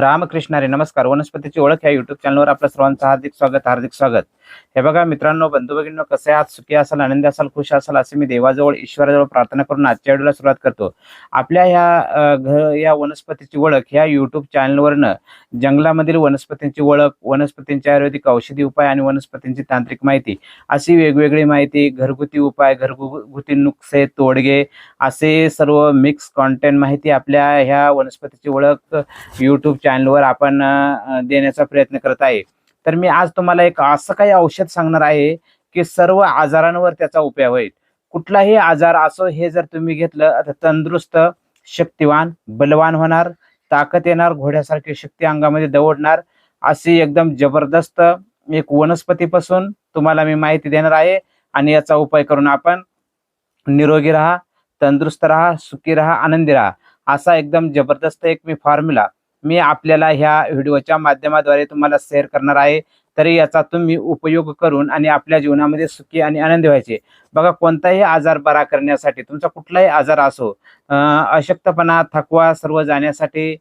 रामकृष्णारे नमस्कार. वनस्पतीची ओळख या युट्यूब चॅनलवर आपलं सर्वांचं हार्दिक स्वागत हार्दिक स्वागत. हे बघा मित्रांनो बंधू भगिनींनो कसे आहात? सुखी असाल आनंदी असाल खुश असाल असे मी देवाजवळ ईश्वराजवळ प्रार्थना करून आजच्या व्हिडिओला सुरुवात करतो. आपल्या ह्या घर घ या वनस्पतीची ओळख ह्या युट्यूब चॅनलवरनं जंगलामधील वनस्पतींची ओळख वनस्पतींची आयुर्वेदिक औषधी उपाय आणि वनस्पतींची तांत्रिक माहिती अशी वेगवेगळी माहिती घरगुती उपाय घरगुती नुकसे तोडगे असे सर्व मिक्स कॉन्टेंट माहिती आपल्या ह्या वनस्पतीची ओळख युट्यूब चॅनलवर आपण देण्याचा प्रयत्न करत आहे. तर मी आज तुम्हाला एक असं काही औषध सांगणार आहे की सर्व आजारांवर त्याचा उपयोग होईल. कुठलाही आजार असो हे जर तुम्ही घेतलं तर तंदुरुस्त शक्तिवान बलवान होणार. ताकद येणार घोड्यासारखी शक्ती अंगामध्ये दवडणार अशी एकदम जबरदस्त एक वनस्पतीपासून तुम्हाला मी माहिती देणार आहे. आणि याचा उपाय करून आपण निरोगी राहा तंदुरुस्त राहा सुखी राहा आनंदी राहा. असा एकदम जबरदस्त एक मी फॉर्म्युला मी आपल्याला ह्या व्हिडिओच्या माध्यमाद्वारे तुम्हाला शेअर करणार आहे. तरी याचा तुम्ही उपयोग करून आणि आपल्या जीवनामध्ये सुखी आणि आनंदी व्हायचे. बघा कोणताही आजार बरा करण्यासाठी तुमचा कुठलाही आजार असो अशक्तपणा थकवा सर्व जाण्यासाठी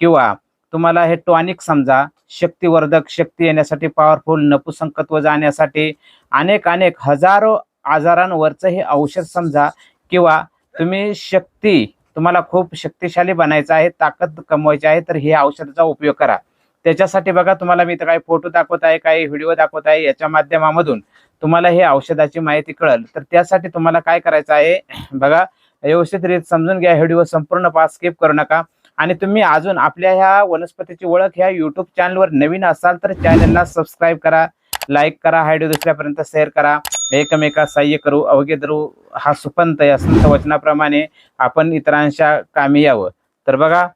किंवा तुम्हाला हे टॉनिक समजा शक्तिवर्धक शक्ती येण्यासाठी पॉवरफुल नपुसंकत्व जाण्यासाठी अनेक अनेक हजारो आजारांवरचं हे औषध समजा किंवा तुम्ही शक्ती तुम्हाला खूप शक्तिशाली बनायचं आहे ताकद कमवायची आहे तर हे औषधाचा उपयोग करा. त्याच्यासाठी बघा तुम्हाला मी तर काही फोटो दाखवत आहे काही व्हिडिओ दाखवत आहे याच्या माध्यमामधून तुम्हाला हे औषधाची माहिती कळेल. तर त्यासाठी तुम्हाला काय करायचं आहे बघा व्यवस्थित रीत समजून घ्या व्हिडिओ संपूर्ण पास स्किप करू नका. आणि तुम्ही अजून आपल्या ह्या वनस्पतीची ओळख ह्या युट्यूब चॅनलवर नवीन असाल तर चॅनलला सबस्क्राईब करा लाईक करा व्हिडिओ दुसऱ्यापर्यंत शेअर करा. एकमेका सहाय्य करू अवघे धरू हा सुपंत या संत वचनाप्रमाणे आपण इतरांच्या कामी यावं. तर बघा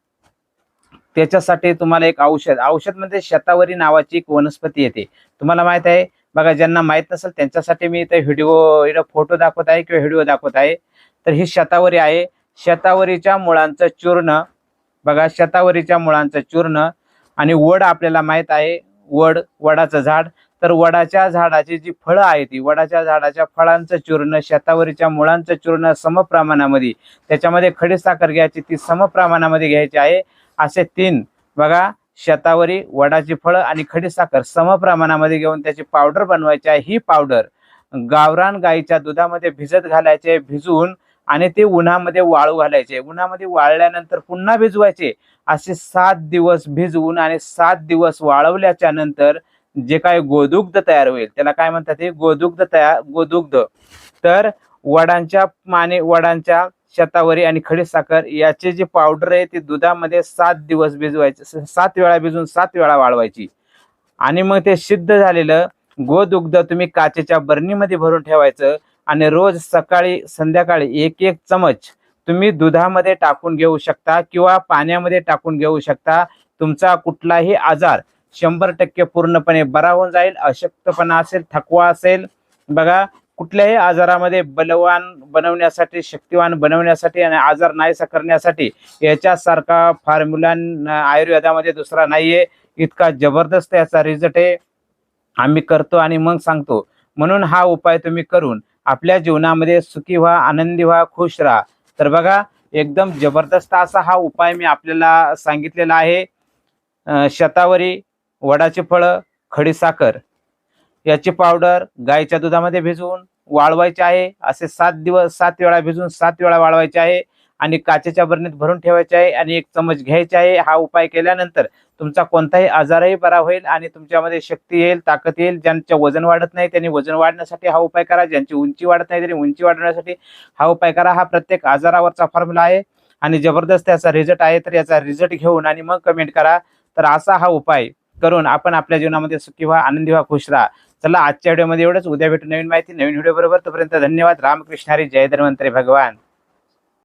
त्याच्यासाठी तुम्हाला एक औषध औषध म्हणजे शतावरी नावाची एक वनस्पती येते. तुम्हाला माहीत आहे बघा ज्यांना माहीत नसेल त्यांच्यासाठी मी इथे व्हिडिओ इथं फोटो दाखवत आहे किंवा व्हिडिओ दाखवत आहे. तर ही शतावरी आहे. शतावरीच्या मुळांचं चूर्ण बघा शतावरीच्या मुळांचं चूर्ण आणि वड आपल्याला माहीत आहे. वड वडाचं झाड. तर वडाच्या झाडाची जी फळं आहेत ती वडाच्या झाडाच्या फळांचं चूर्ण शतावरीच्या मुळांचं चूर्ण समप्रमाणामध्ये त्याच्यामध्ये खडीसाखर घ्यायची ती समप्रमाणामध्ये घ्यायची आहे. असे तीन बघा शतावरी वडाची फळं आणि खडी साखर समप्रमाणामध्ये घेऊन त्याची पावडर बनवायची आहे. ही पावडर गावरान गाईच्या दुधामध्ये भिजत घालायचे भिजवून आणि ते उन्हामध्ये वाळू घालायचे. उन्हामध्ये वाळल्यानंतर पुन्हा भिजवायचे. असे सात दिवस भिजवून आणि सात दिवस वाळवल्याच्या नंतर जे काय गोदुग्ध तयार होईल त्याला काय म्हणतात ते गोदुग्ध तयार गोदुग्ध. तर वडांच्या माने वडांच्या शतावरी आणि खडीसाखर याचे जे पावडर आहे ते दुधामध्ये सात दिवस भिजवायचे सात वेळा भिजवून सात वेळा वाळवायची. आणि मग ते सिद्ध झालेलं गोदुग्ध तुम्ही काचेच्या बरणीमध्ये भरून ठेवायचं आणि रोज सकाळी संध्याकाळी एक एक चमच तुम्ही दुधामध्ये टाकून घेऊ शकता किंवा पाण्यामध्ये टाकून घेऊ शकता. तुमचा कुठलाही आजार शंभर टक्के पूर्णपणे बरा होऊन जाईल अशक्तपणा असेल थकवा असेल. बघा कुठल्याही आजारामध्ये बलवान बनवण्यासाठी शक्तिवान बनवण्यासाठी आणि आजार नाहीसा करण्यासाठी याच्यासारखा फॉर्म्युला आयुर्वेदामध्ये दुसरा नाहीये. इतका जबरदस्त याचा रिझल्ट आहे. आम्ही करतो आणि मग सांगतो. म्हणून हा उपाय तुम्ही करून आपल्या जीवनामध्ये सुखी व्हा आनंदी व्हा खुश राहा. तर बघा एकदम जबरदस्त असा हा उपाय मी आपल्याला सांगितलेला आहे. शतावरी वडाची फळं खडीसाखर याची पावडर गाईच्या दुधामध्ये भिजवून वाळवायचे आहे. असे सात दिवस सात वेळा भिजून सात वेळा वाळवायचे आहे आणि काचेच्या बरणीत भरून ठेवायचे आहे आणि एक चमच घ्यायचे आहे. हा उपाय केल्यानंतर तुमचा कोणताही आजारही बरा होईल आणि तुमच्यामध्ये शक्ती येईल ताकद येईल. ज्यांचं वजन वाढत नाही त्यांनी वजन वाढण्यासाठी हा उपाय करा. ज्यांची उंची वाढत नाही त्यांनी उंची वाढवण्यासाठी हा उपाय करा. हा प्रत्येक आजारावरचा फॉर्म्युला आहे आणि जबरदस्त याचा रिझल्ट आहे. तर याचा रिझल्ट घेऊन आणि मग कमेंट करा. तर असा हा उपाय करून आपण आपल्या जीवनामध्ये सुखी व्हा आनंदी व्हा खुश राहा. चला आजच्या व्हिडिओमध्ये एवढंच. उद्या भेटू नवीन माहिती नवीन व्हिडिओ बरोबर. तोपर्यंत धन्यवाद. रामकृष्ण हरी. जय धन्वंतरी भगवान.